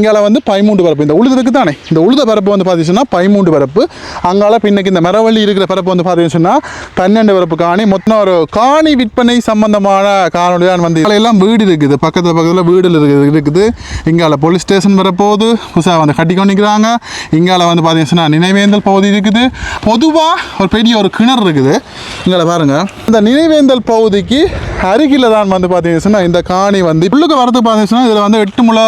இங்கால வந்து பைமூண்டு பரப்பு. இந்த உழுதுக்கு தானே இந்த உழுத பரப்பு வந்து பார்த்தீங்கன்னா பைமூண்டு பரப்பு. அங்கால பின்னைக்கு இந்த மரவள்ளி இருக்கிற பரப்பு வந்து பார்த்தீங்கன்னா பன்னெண்டு பரப்பு காணி. மொத்தம் ஒரு காணி விற்பனை சம்பந்தமான காணொலி தான் வந்து. எல்லாம் வீடு இருக்குது. பக்கத்தில் பக்கத்தில் வீடு இருக்குது இருக்குது. இங்கால போலீஸ் ஸ்டேஷன் வரப்போகுது. புதுசாக வந்து கட்டி கொண்டிருக்கிறாங்க. இங்கால வந்து பார்த்தீங்கன்னா நினைவேந்தல் பகுதி இருக்குது. பொதுவாக ஒரு பெரிய ஒரு கிணறு இருக்குது. இங்கே பாருங்க. இந்த நினைவேந்தல் பகுதிக்கு அருகில் தான் வந்து பார்த்தீங்கன்னா இந்த காணி வந்து உள்ளுக்கு வரது பார்த்தீங்கன்னா இதில் வந்து எட்டு முளை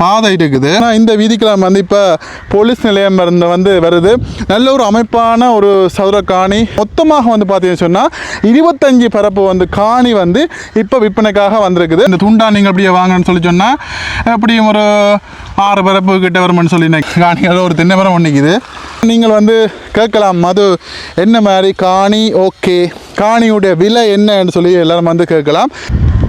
பாதை இருக்குது. ஆனால் இந்த வீதிக்கெல்லாம் வந்து இப்போ போலீஸ் நிலையம் இருந்து வந்து வருது. நல்ல ஒரு அமைப்பான ஒரு சதுர காணி. மொத்தமாக வந்து பார்த்தீங்கன்னு சொன்னால் இருபத்தஞ்சு பரப்பு வந்து காணி வந்து இப்போ விற்பனைக்காக வந்திருக்குது. இந்த துண்டா நீங்கள் அப்படியே வாங்கன்னு சொல்லி சொன்னால் எப்படியும் ஒரு ஆறு பரப்பு கிட்ட வரும்னு சொல்லி காணிகள் காணி. ஒரு தென்னை மரம் ஒன்றிக்குது நீங்கள் வந்து கேட்கலாம் மது என்ன மாதிரி காணி? ஓகே. காணியுடைய விலை என்னன்னு சொல்லி எல்லாரும் வந்து கேட்கலாம்.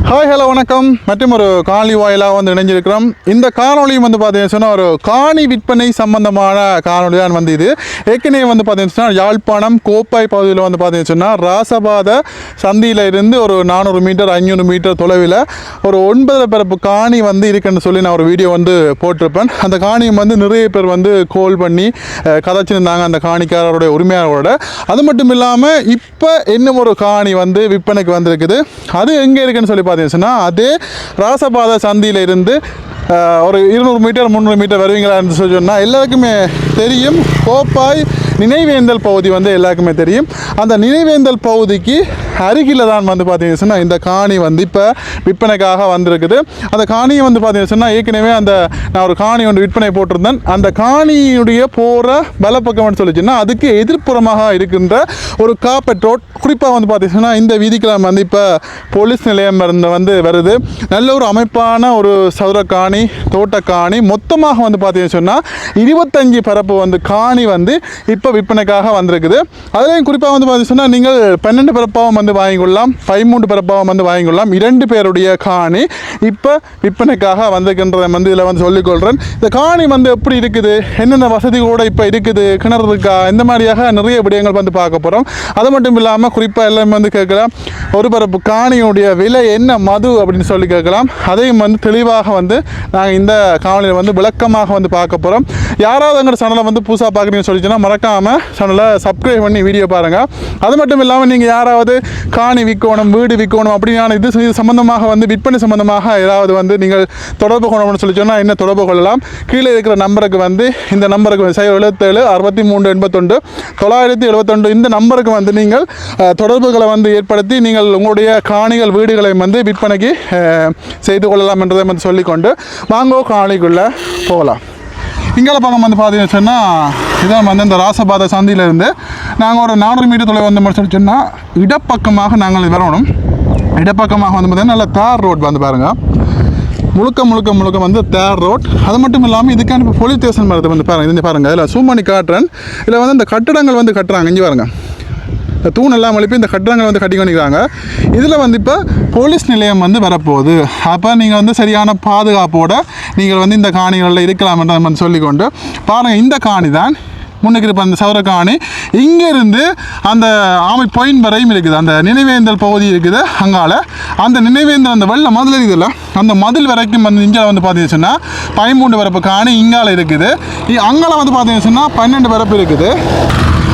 ஹாய் ஹலோ வணக்கம். மற்றும் ஒரு காணொலி வாயிலாக வந்து இணைஞ்சிருக்கிறோம். இந்த காணொலியும் வந்து பார்த்தீங்கன்னு சொன்னால் ஒரு காணி விற்பனை சம்பந்தமான காணொலி தான் வந்து இது. ஏற்கனவே வந்து பார்த்தீங்கன்னு சொன்னால் யாழ்ப்பாணம் கோப்பாய் பகுதியில் வந்து பார்த்தீங்கன்னு சொன்னால் ராசபாத சந்தியில் இருந்து ஒரு நானூறு மீட்டர் ஐநூறு மீட்டர் தொலைவில் ஒரு ஒன்பது பிறப்பு காணி வந்து இருக்குன்னு சொல்லி நான் ஒரு வீடியோ வந்து போட்டிருப்பேன். அந்த காணியும் வந்து நிறைய பேர் வந்து கோல் பண்ணி கதைச்சிருந்தாங்க அந்த காணிக்காரருடைய உரிமையாளரோட. அது மட்டும் இல்லாமல் இப்போ இன்னும் ஒரு காணி வந்து விற்பனைக்கு வந்திருக்குது. அது எங்கே இருக்குன்னு சொல்லி பார்த்தீங்கன்னா அதே ராசபாத சந்தியில் இருந்து ஒரு இருநூறு மீட்டர் முந்நூறு மீட்டர் வருவீங்களான்னு சொல்லி சொன்னால் எல்லாருக்குமே தெரியும். கோப்பாய் நினைவேந்தல் பகுதி வந்து எல்லாருக்குமே தெரியும். அந்த நினைவேந்தல் பகுதிக்கு அருகில் தான் வந்து பார்த்தீங்கன்னா இந்த காணி வந்து இப்போ விற்பனைக்காக வந்திருக்குது. அந்த காணியை வந்து பார்த்தீங்கன்னா ஏற்கனவே அந்த நான் ஒரு காணி ஒன்று விற்பனை போட்டிருந்தேன். அந்த காணியுடைய போகிற பலப்பக்கம்னு சொல்லிச்சுன்னா அதுக்கு எதிர்ப்புறமாக இருக்கின்ற ஒரு காப்பட் ரோட் குறிப்பாக வந்து பார்த்தீங்கன்னா இந்த வீதிக்கெல்லாம் வந்து இப்போ போலீஸ் நிலையம் இருந்து வந்து வருது. நல்ல ஒரு அமைப்பான ஒரு சதுர காணி தோட்ட காணி மொத்தமாக வந்து பார்த்தீங்கன்னு சொன்னால் இருபத்தஞ்சி பரப்பு வந்து காணி வந்து இப்போ இப்போ விற்பனைக்காக வந்திருக்குது. அதுலேயும் குறிப்பாக வந்து பார்த்தீங்கன்னா நீங்கள் பன்னெண்டு பிறப்பாவும் வந்து வாங்கிக்கொள்ளலாம் பதிமூன்று பிறப்பாவும் வந்து வாங்கிக்கொள்ளலாம் இரண்டு பேருடைய காணி இப்போ விற்பனைக்காக வந்திருக்கின்றதை வந்து இதில் வந்து சொல்லிக்கொள்கிறேன் இந்த காணி வந்து எப்படி இருக்குது? என்னென்ன வசதிகளோட இப்போ இருக்குது? கிணறு இருக்கா? இந்த மாதிரியாக நிறைய விடயங்கள் வந்து பார்க்க போகிறோம் அது மட்டும் இல்லாமல் குறிப்பாக எல்லாமே வந்து கேட்கலாம். ஒரு பரப்பு காணியுடைய விலை என்ன? மது அப்படின்னு சொல்லி கேட்கலாம். அதையும் வந்து தெளிவாக வந்து நாங்கள் இந்த காணொலியில் வந்து விளக்கமாக வந்து பார்க்க போகிறோம் யாராவது எங்கள் சேனலை வந்து புதுசாக பார்க்குறீங்கன்னு சொல்லிச்சுன்னா மறக்காமல் சேனலை சப்ஸ்கிரைப் பண்ணி வீடியோ பாருங்கள் அது மட்டும் இல்லாமல் நீங்கள் யாராவது காணி விற்கணும் வீடு விற்கணும் அப்படியான இது இது சம்மந்தமாக வந்து விற்பனை சம்மந்தமாக ஏதாவது வந்து நீங்கள் தொடர்பு கொள்ளணும்னு சொல்லி சொன்னால் என்ன தொடர்பு கொள்ளலாம்? கீழே இருக்கிற நம்பருக்கு வந்து இந்த நம்பருக்கு சைவ எழுபத்தேழு அறுபத்தி மூன்று எண்பத்தொண்டு தொள்ளாயிரத்தி எழுபத்தொண்டு இந்த நம்பருக்கு வந்து நீங்கள் தொடர்புகளை வந்து ஏற்படுத்தி நீங்கள் உங்களுடைய காணிகள் வீடுகளை வந்து விற்பனைக்கு செய்து கொள்ளலாம் என்றதை வந்து சொல்லிக்கொண்டு வாங்கோ காணிக்குள்ளே போகலாம். இங்கால பக்கம் வந்து பார்த்தீங்கன்னு சொன்னால் இதான் வந்து இந்த ராசபாத சந்தியிலேருந்து நாங்கள் ஒரு நானூறு மீட்டர் தொலைவு வந்து சொல்லி சொன்னால் இடப்பக்கமாக நாங்கள் வரணும். இடப்பக்கமாக வந்து பார்த்தீங்கன்னா நல்ல தார் ரோட் வந்து பாருங்கள் முழுக்க முழுக்க முழுக்க வந்து தேர் ரோட். அது மட்டும் இல்லாமல் இதுக்கான இப்போ போலீஸ் ஸ்டேஷன் மரத்தை வந்து பாருங்கள் இது பாருங்கள் இதில் சூமணி காட்டுறன். இதில் வந்து இந்த கட்டடங்கள் வந்து கட்டுறாங்க இங்கே பாருங்கள் தூண் எல்லாம் எழுப்பி இந்த கட்டடங்கள் வந்து கட்டி கொண்டிருக்காங்க இதில் வந்து இப்போ போலீஸ் நிலையம் வந்து வரப்போகுது. அப்போ நீங்கள் வந்து சரியான பாதுகாப்போட நீங்கள் வந்து இந்த காணிகளில் இருக்கலாம்ன்றதை நம்ம சொல்லிக்கொண்டு பாருங்கள் இந்த காணி தான். முன்னுக்கு இருப்ப அந்த சௌர காணி. இங்கேருந்து அந்த ஆமை பாயிண்ட் வரையும் இருக்குது. அந்த நினைவேந்தல் பகுதி இருக்குது அங்கால. அந்த நினைவேந்தல் அந்த வெள்ள மதில் இருக்குதுல்ல அந்த மதில் வரைக்கும் வந்து இங்கே வந்து பார்த்தீங்கன்னா பதிமூன்று பரப்பு காணி இங்கால இருக்குது. இ- அங்கால வந்து பார்த்தீங்கன்னா பன்னெண்டு பரப்பு இருக்குது.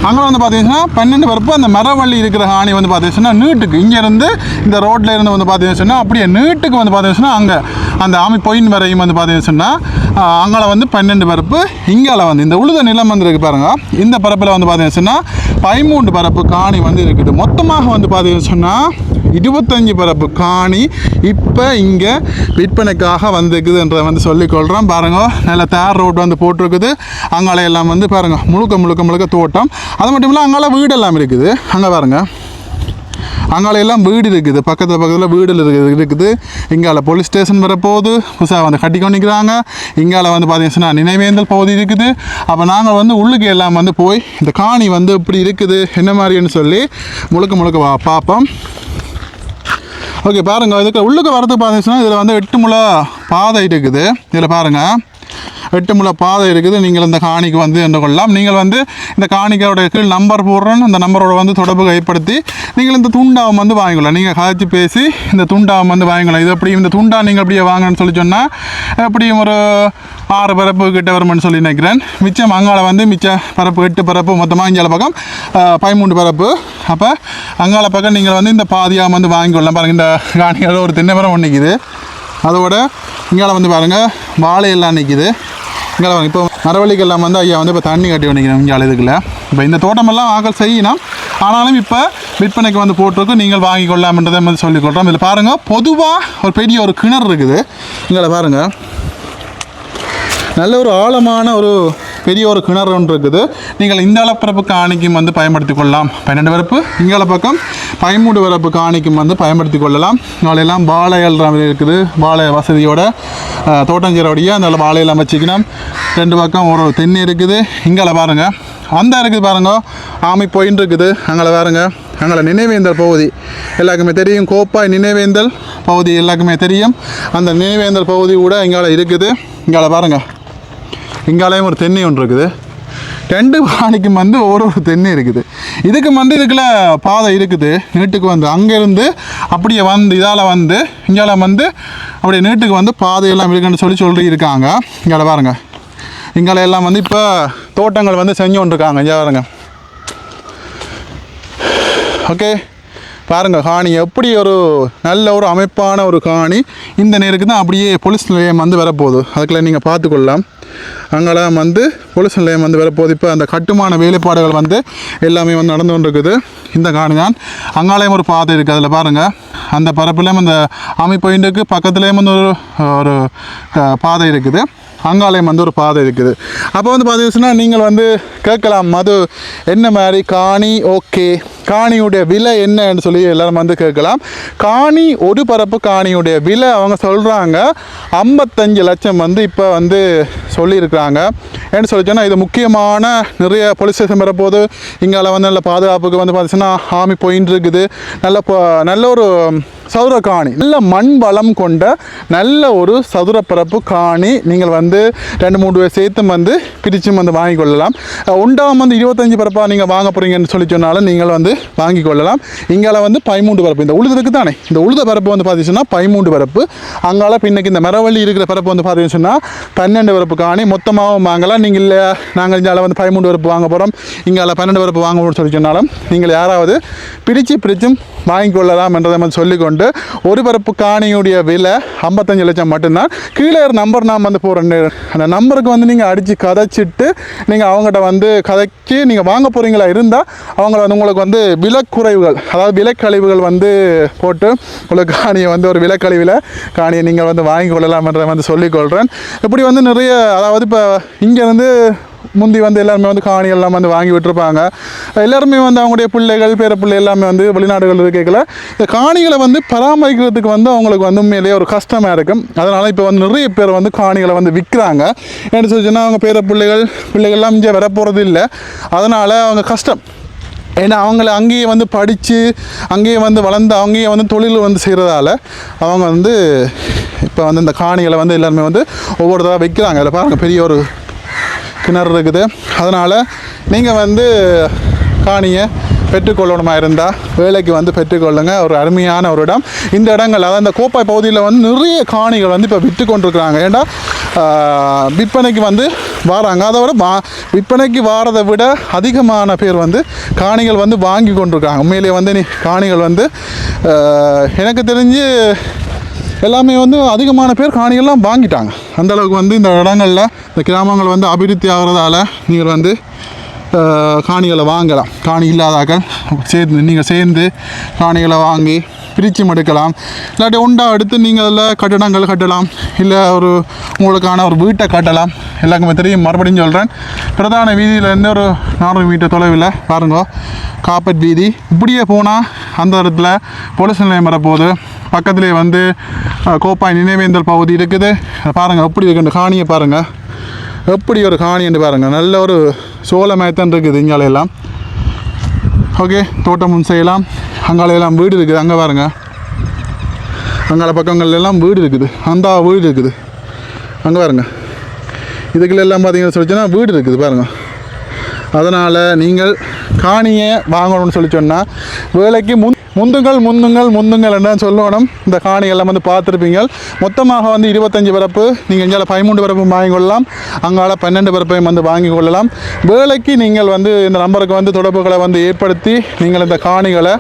அங்கே வந்து பார்த்தீங்கன்னா பன்னெண்டு பருப்பு அந்த மரவள்ளி இருக்கிற காணி வந்து பார்த்தீங்கன்னா நீட்டுக்கு. இங்கேருந்து இந்த ரோட்டில் இருந்து வந்து பார்த்தீங்கன்னா அப்படியே நீட்டுக்கு வந்து பார்த்தீங்கன்னா அங்கே அந்த ஆமி பொயின் வரையும் வந்து பார்த்தீங்கன்னா அங்கே வந்து பன்னெண்டு பரப்பு இங்கால வந்து இந்த உழுத நிலம் வந்து இருக்கு பாருங்க. இந்த பரப்பில் வந்து பார்த்தீங்கன்னா பதிமூன்று பரப்பு காணி வந்து இருக்குது. மொத்தமாக வந்து பார்த்தீங்கன்னா இருபத்தஞ்சி பரப்பு காணி இப்போ இங்கே விற்பனைக்காக வந்திருக்குதுன்றதை வந்து சொல்லிக்கொள்கிறோம் பாருங்க நல்ல தேர் ரோட் வந்து போட்டிருக்குது. அங்கால எல்லாம் வந்து பாருங்கள் முழுக்க முழுக்க முழுக்க தோட்டம். அது மட்டும் இல்லை அங்கால வீடெல்லாம் இருக்குது. அங்கே பாருங்கள் அங்கால எல்லாம் வீடு இருக்குது. பக்கத்தில் பக்கத்தில் வீடு இருக்குது இருக்குது. இங்கால போலீஸ் ஸ்டேஷன் வரப்போகுது. புதுசாக வந்து கட்டி கொண்டிருக்கிறாங்க. இங்கால வந்து பார்த்தீங்கன்னா நினைவேந்தல் பகுதி இருக்குது. அப்போ நாங்கள் வந்து உள்ளுக்கு எல்லாம் வந்து போய் இந்த காணி வந்து இப்படி இருக்குது என்ன மாதிரின்னு சொல்லி முழுக்க முழுக்க பார்ப்போம். ஓகே பாருங்கள் இதுக்கு உள்ளுக்கு வரது பார்த்துச்சுன்னா இதில் வந்து எட்டு முளை பாதை இருக்குது. இதில் பாருங்கள் எட்டு முளை பாதை இருக்குது. நீங்கள் இந்த காணிக்கு வந்து என்று கொள்ளலாம். நீங்கள் வந்து இந்த காணிக்கையோட கீழ் நம்பர் போடுறோன்னு அந்த நம்பரோட வந்து தொடர்பு கைப்படுத்தி நீங்கள் இந்த துண்டாவை வந்து வாங்கிக்கலாம் நீங்கள் காய்ச்சி பேசி இந்த துண்டாவை வந்து வாங்கிக்கலாம் இது எப்படி இந்த துண்டா நீங்கள் அப்படியே வாங்கன்னு சொல்லி சொன்னால் எப்படியும் ஒரு ஆறு பரப்பு கிட்ட வரும்னு சொல்லி நினைக்கிறேன். மிச்சம் அங்கால வந்து மிச்ச பரப்பு எட்டு பரப்பு மொத்தமாக இங்கே பக்கம் பதிமூன்று பரப்பு. அப்போ அங்கால பக்கம் நீங்கள் வந்து இந்த பாதியாக வந்து வாங்கிக்கொள்ளலாம் பாருங்கள் இந்த காணியோட ஒரு தென்னை மரம் ஒன்று அதோட இங்கால வந்து பாருங்கள் வாழை எல்லாம் நிற்கிது இங்கே வாங்க இப்போ மரவள்ளிக்கெல்லாம் வந்து ஐயா வந்து இப்போ தண்ணி கட்டி பண்ணிக்கிறோம் இங்கே இதுக்குள்ள. இப்போ இந்த தோட்டமெல்லாம் வாங்கல் செய்யணும் ஆனாலும் இப்போ விற்பனைக்கு வந்து போட்டிருக்கு நீங்கள் வாங்கி கொள்ளலாம்ன்றதை வந்து சொல்லிக்கொள்கிறோம் இதில் பாருங்கள் பொதுவாக ஒரு பெரிய ஒரு கிணறு இருக்குது. இங்கே பாருங்கள் நல்ல ஒரு ஆழமான ஒரு பெரிய ஒரு கிணறு ஒன்று இருக்குது. நீங்கள் இந்த அளப்பரப்பு காணிக்கும் வந்து பயன்படுத்தி கொள்ளலாம். பன்னெண்டு வரப்பு இங்கால பக்கம் பதிமூன்று வரப்பு காணிக்கும் வந்து பயன்படுத்தி கொள்ளலாம். நாளையெல்லாம் வாழை இருக்குது. வாழை வசதியோட தோட்டஞ்சீரோடைய அந்த வாழையெல்லாம் வச்சுக்கணும். ரெண்டு பக்கம் ஒரு தென்னை இருக்குது. இங்கால பாருங்கள் அந்த இருக்குது பாருங்க. ஆமை போயின்னு இருக்குது. அங்கே பாருங்க. அங்கே நினைவேந்தல் பகுதி. எல்லாருக்குமே தெரியும். கோப்பாய் நினைவேந்தல் பகுதி எல்லாருக்குமே தெரியும். அந்த நினைவேந்தல் பகுதி கூட இங்கால இருக்குது. இங்கால பாருங்கள் இங்காலையும் ஒரு தென்னை ஒன்று இருக்குது. ரெண்டு பாணிக்கும் வந்து ஒரு ஒரு தென்னை இருக்குது. இதுக்கு வந்து இதுக்குள்ள பாதை இருக்குது. நீட்டுக்கு வந்து அங்கேருந்து அப்படியே வந்து இதால் வந்து இங்கால வந்து அப்படியே நீட்டுக்கு வந்து பாதையெல்லாம் இருக்குன்னு சொல்லி சொல்லி இருக்காங்க இங்கால பாருங்க. இங்கால எல்லாம் வந்து இப்போ தோட்டங்கள் வந்து செஞ்சு கொண்டிருக்காங்க. இங்கே பாருங்க. ஓகே. பாருங்க காணி எப்படி ஒரு நல்ல ஒரு அமைப்பான ஒரு காணி இந்த நேருக்கு தான் அப்படியே போலீஸ் நிலையம் வந்து வரப்போகுது. அதுக்குள்ள நீங்கள் பார்த்துக்கொள்ளலாம். அங்கெல்லாம் வந்து போலீஸ் நிலையம் வந்து வரப்போது இப்போ அந்த கட்டுமான வேலைப்பாடுகள் வந்து எல்லாமே வந்து நடந்து கொண்டிருக்குது. இந்த காணி தான். அங்காலயம் ஒரு பாதை இருக்குது அதில் பாருங்கள் அந்த பரப்புலேயும் அந்த அமைப்பு பக்கத்துலேயும் வந்து ஒரு ஒரு பாதை இருக்குது. அங்காலயம் வந்து ஒரு பாதை இருக்குது. அப்போ வந்து பார்த்தீங்கன்னா நீங்கள் வந்து கேட்கலாம் மது என்ன மாதிரி காணி ஓகே. காணியுடைய விலை என்னன்னு சொல்லி எல்லோரும் வந்து கேட்கலாம். காணி ஒரு பரப்பு காணியுடைய விலை அவங்க சொல்கிறாங்க ஐம்பத்தஞ்சு லட்சம் வந்து இப்போ வந்து சொல்லியிருக்கிறாங்க. ஏன்னு சொல்லி சொன்னால் இது முக்கியமான நிறைய போலீஸ் ஸ்டேஷன் வரப்போது இங்கே வந்து நல்ல பாதுகாப்புக்கு வந்து பார்த்துச்சுன்னா ஆமி போயின்னு இருக்குது நல்ல ப- நல்ல ஒரு சதுர காணி. நல்ல மண் வளம் கொண்ட நல்ல ஒரு சதுர பரப்பு காணி நீங்கள் வந்து ரெண்டு மூணு பேர் சேர்த்தும் வந்து பிரிச்சும் வந்து வாங்கி கொள்ளலாம். உண்டாம் வந்து இருபத்தஞ்சு பரப்பாக நீங்கள் வாங்க போகிறீங்கன்னு சொல்லி சொன்னாலும் நீங்கள் வந்து வாங்கி கொள்ளலாம். இங்கால வந்து பதிமூன்று பரப்பு இந்த உழுதுக்கு தானே? இந்த உழுத பரப்பு வந்து பார்த்தீங்கன்னா பதிமூன்று பரப்பு அங்கால பின்னைக்கு இந்த மரவள்ளி இருக்கிற பரப்பு வந்து பார்த்தீங்கன்னு சொன்னால் பன்னெண்டு பரப்பு காணி. மொத்தமாகவும் வாங்கலாம். நீங்கள் இல்லை நாங்கள் இங்கால வந்து பதிமூன்று பரப்பு வாங்க போகிறோம் இங்கால பன்னெண்டு பரப்பு வாங்க போகிறோம்னு சொல்லி சொன்னாலும் நீங்கள் யாராவது பிரித்து பிரிச்சும் வாங்கி கொள்ளலாம் என்றதை வந்து சொல்லிக்கொண்டு ஒரு பரப்பு காணியுடைய விலை ஐம்பத்தஞ்சு லட்சம் மட்டும்தான். கீழே ஒரு நம்பர் நான் வந்து போகிறேன் அந்த நம்பருக்கு வந்து நீங்கள் அடித்து கதைச்சிட்டு நீங்கள் அவங்ககிட்ட வந்து கதைச்சி நீங்கள் வாங்க போகிறீங்களா இருந்தால் அவங்கள வந்து உங்களுக்கு வந்து விலக்குறைவுகள் அதாவது விலைக்கழிவுகள் வந்து போட்டு உங்களுக்கு காணியை வந்து ஒரு விலைக்கழிவில் காணியை நீங்கள் வந்து வாங்கி கொள்ளலாம் என்றதை வந்து சொல்லிக்கொள்கிறேன் இப்படி வந்து நிறைய அதாவது இப்போ இங்கேருந்து முந்தி வந்து எல்லாருமே வந்து காணி எல்லாம் வந்து வாங்கி விட்டுருப்பாங்க. எல்லாருமே வந்து அவங்களுடைய பிள்ளைகள் பேர பிள்ளை எல்லாமே வந்து வெளிநாடுகள் இருக்கல இந்த காணிகளை வந்து பராமரிக்கிறதுக்கு வந்து அவங்களுக்கு வந்து உண்மையிலேயே ஒரு கஷ்டமாக இருக்கும். அதனால் இப்போ வந்து நிறைய பேர் வந்து காணிகளை வந்து விற்கிறாங்க என்ன சொல்லிச்சுன்னா அவங்க பேர பிள்ளைகள் பிள்ளைகள்லாம் இங்கே வரப்போகிறது இல்லை. அதனால் அவங்க கஷ்டம். ஏன்னா அவங்கள அங்கேயே வந்து படித்து அங்கேயே வந்து வளர்ந்து அங்கேயே வந்து தொழில் வந்து செய்கிறதால அவங்க வந்து இப்போ வந்து இந்த காணிகளை வந்து எல்லாருமே வந்து ஒவ்வொரு தடவை வைக்கிறாங்க. அதில் பாருங்கள் பெரிய ஒரு கிணறு இருக்குது. அதனால் நீங்கள் வந்து காணியை பெற்றுக்கொள்ளணுமா இருந்தால் வேலைக்கு வந்து பெற்றுக்கொள்ளுங்க. ஒரு அருமையான ஒரு இடம். இந்த இடங்கள் அதாவது இந்த கோப்பாய் பகுதியில் வந்து நிறைய காணிகள் வந்து இப்போ விற்று கொண்டிருக்கிறாங்க ஏன்னா விற்பனைக்கு வந்து வராங்க. அதை விட வா விற்பனைக்கு வாரதை விட அதிகமான பேர் வந்து காணிகள் வந்து வாங்கி கொண்டிருக்காங்க உண்மையிலேயே வந்து நீ காணிகள் வந்து எனக்கு தெரிஞ்சு எல்லாமே வந்து அதிகமான பேர் காணிகள்லாம் வாங்கிட்டாங்க. அந்தளவுக்கு வந்து இந்த இடங்களில் இந்த கிராமங்கள் வந்து அபிவிருத்தி ஆகிறதால நீங்கள் வந்து காணிகளை வாங்கலாம். காணி இல்லாதாக்கள் சேர்ந்து நீங்கள் சேர்ந்து காணிகளை வாங்கி பிரித்து எடுக்கலாம். இல்லாட்டி உண்டா எடுத்து நீங்கள் அதில் கட்டடங்கள் கட்டலாம். இல்லை ஒரு உங்களுக்கான ஒரு வீட்டை கட்டலாம். எல்லாருக்குமே தெரியும் மறுபடியும் சொல்கிறேன் பிரதான வீதியிலேருந்து ஒரு நானூறு மீட்டர் தொலைவில் பாருங்க. காப்பட் வீதி. இப்படியே போனால் அந்த இடத்துல பொலிஸ் நிலையம் வரப்போகுது. பக்கத்துலேயே வந்து கோப்பாய் நினைவேந்தல் பகுதி இருக்குது. பாருங்கள் எப்படி இருக்குன்னு காணியை பாருங்கள் எப்படி ஒரு காணி என்று பாருங்கள் நல்ல ஒரு சோளமயத்தான் இருக்குது இங்காலையெல்லாம் ஓகே தோட்டமும் செய்யலாம். அங்கால எல்லாம் வீடு இருக்குது. அங்கே பாருங்கள் அங்கால பக்கங்கள்லாம் வீடு இருக்குது. அந்த வீடு இருக்குது. அங்கே பாருங்க. இதுக்குள்ள எல்லாம் பார்த்தீங்கன்னு சொல்லிச்சுன்னா வீடு இருக்குது பாருங்கள் அதனால் நீங்கள் காணியை வாங்கணும்னு சொல்லி சொன்னால் வேலைக்கு முன் முந்துங்கள் முந்துங்கள் முந்துங்கள் என்ன சொல்லணும். இந்த காணியெல்லாம் வந்து பார்த்துருப்பீங்க. மொத்தமாக வந்து இருபத்தஞ்சி பரப்பு நீங்கள் இங்கே பதிமூன்று பரப்பு வாங்கி கொள்ளலாம். அங்கால பன்னெண்டு பரப்பையும் வந்து வாங்கி கொள்ளலாம். வேலைக்கு நீங்கள் வந்து இந்த நம்பருக்கு வந்து தொடர்புகளை வந்து ஏற்படுத்தி நீங்கள் இந்த காணிகளை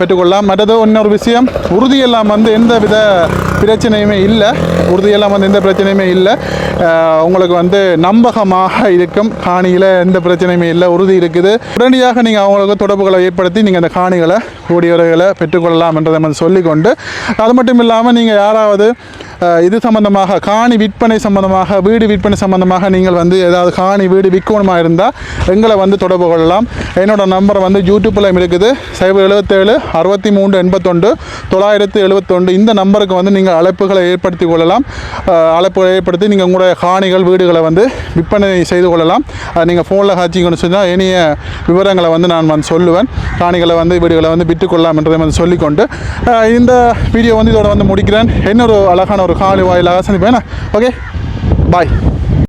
பெற்றுக்கொள்ளலாம். மற்றது இன்னொரு விஷயம் உறுதியெல்லாம் வந்து எந்த வித பிரச்சனையுமே இல்லை. உறுதியெல்லாம் வந்து எந்த பிரச்சனையுமே இல்லை. உங்களுக்கு வந்து நம்பகமாக இருக்கும். காணியில் எந்த பிரச்சனையுமே இல்லை. உறுதி இருக்குது. உடனடியாக நீங்கள் அவங்களுக்கு தொடர்புகளை ஏற்படுத்தி நீங்கள் அந்த காணிகளை கூடியவர்களை பெற்றுக்கொள்ளலாம் என்றதை வந்து சொல்லிக்கொண்டு அது மட்டும் இல்லாமல் நீங்கள் யாராவது இது சம்பந்தமாக காணி விற்பனை சம்பந்தமாக வீடு விற்பனை சம்பந்தமாக நீங்கள் வந்து ஏதாவது காணி வீடு விற்கணுமா இருந்தால் எங்களை வந்து தொடர்பு கொள்ளலாம். என்னோட நம்பர் வந்து யூடியூப்பில் இருக்குது. சைபர் எழுபத்தேழு அறுபத்தி மூன்று எண்பத்தொண்டு தொள்ளாயிரத்து எழுபத்தொண்டு இந்த நம்பருக்கு வந்து நீங்கள் அழைப்புகளை ஏற்படுத்தி கொள்ளலாம். அழைப்புகளை ஏற்படுத்தி நீங்கள் உங்களுடைய காணிகள் வீடுகளை வந்து விற்பனை செய்து கொள்ளலாம். நீங்கள் ஃபோனில் காட்சிங்கன்னு சொன்னால் இனிய விவரங்களை வந்து நான் வந்து சொல்லுவேன். காணிகளை வந்து வீடுகளை வந்து விற்றுக்கொள்ளலாம் என்றதை வந்து சொல்லிக்கொண்டு இந்த வீடியோ வந்து இதோட வந்து முடிக்கிறேன். இன்னொரு அழகான ஒரு காணி வாயிலாக சந்திப்பேன் ஓகே பாய்